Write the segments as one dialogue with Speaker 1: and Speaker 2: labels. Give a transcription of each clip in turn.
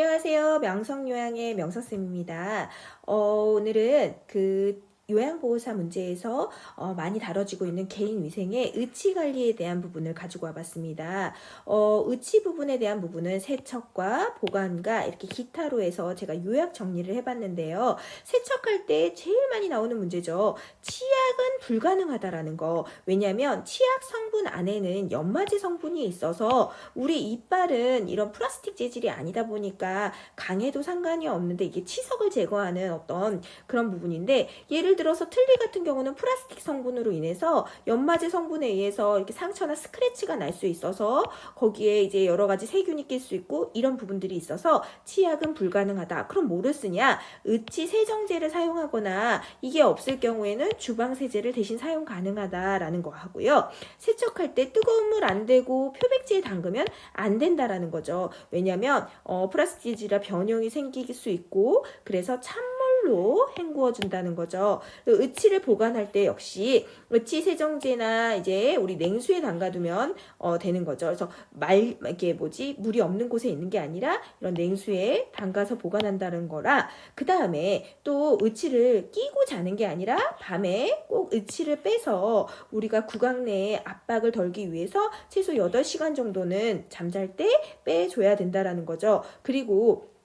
Speaker 1: 안녕하세요. 명성요양의 명성쌤입니다. 어, 오늘은 그 요양보호사 문제에서 어, 많이 다뤄지고 있는 개인위생의 의치 관리에 대한 부분을 가지고 와봤습니다. 어, 의치 부분에 대한 부분은 세척과 보관과 이렇게 기타로 해서 제가 요약 정리를 해봤는데요. 세척할 때 제일 많이 나오는 문제죠. 치약은 불가능하다라는 거. 왜냐하면 치약 성 분 안에는 연마제 성분이 있어서 우리 이빨은 이런 플라스틱 재질이 아니다 보니까 강해도 상관이 없는데 이게 치석을 제거하는 어떤 그런 부분인데 예를 들어서 틀니 같은 경우는 플라스틱 성분으로 인해서 연마제 성분에 의해서 이렇게 상처나 스크래치가 날 수 있어서 거기에 이제 여러 가지 세균이 낄 수 있고 이런 부분들이 있어서 치약은 불가능하다. 그럼 뭐를 쓰냐? 의치 세정제를 사용하거나 이게 없을 경우에는 주방 세제를 대신 사용 가능하다라는 거 하고요. 세척 할 때 뜨거운 물 안 되고 표백제에 담그면 안 된다라는 거죠. 왜냐면 어, 플라스틱이라 변형이 생길 수 있고 그래서 찬물 로 헹구어 준다는 거죠. 의치를 보관할 때 역시 의치 세정제나 이제 우리 냉수에 담가두면 어, 되는 거죠. 그래서 말 이게 뭐지 물이 없는 곳에 있는 게 아니라 이런 냉수에 담가서 보관한다는 거라 그 다음에 또 의치를 끼고 자는 게 아니라 밤에 꼭 의치를 빼서 우리가 구강 내에 압박을 덜기 위해서 최소 8시간 정도는 잠잘 때 빼줘야 된다라는 거죠. 그리고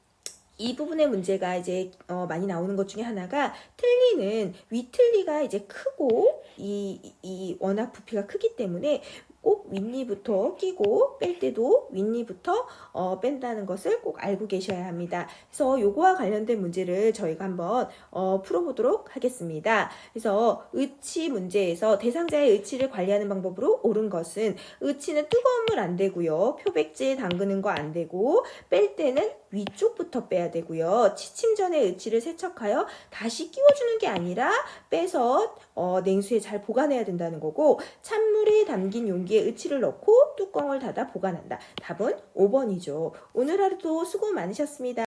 Speaker 1: 이 부분의 문제가 이제 어, 많이 나오는 것 중에 하나가 틀니는 위틀니가 이제 크고 이, 이 워낙 부피가 크기 때문에 꼭 윗니부터 끼고 뺄 때도 윗니부터 어, 뺀다는 것을 꼭 알고 계셔야 합니다. 그래서 요거와 관련된 문제를 저희가 한번 어, 풀어보도록 하겠습니다. 그래서 의치 문제에서 대상자의 의치를 관리하는 방법으로 옳은 것은 의치는 뜨거운 물 안 되고요. 표백제 담그는 거 안 되고 뺄 때는 위쪽부터 빼야 되고요. 취침 전에 의치를 세척하여 다시 끼워주는 게 아니라 빼서 어, 냉수에 잘 보관해야 된다는 거고 찬물에 담긴 용기에 의치를 넣고 뚜껑을 닫아 보관한다. 답은 5번이죠. 오늘 하루도 수고 많으셨습니다.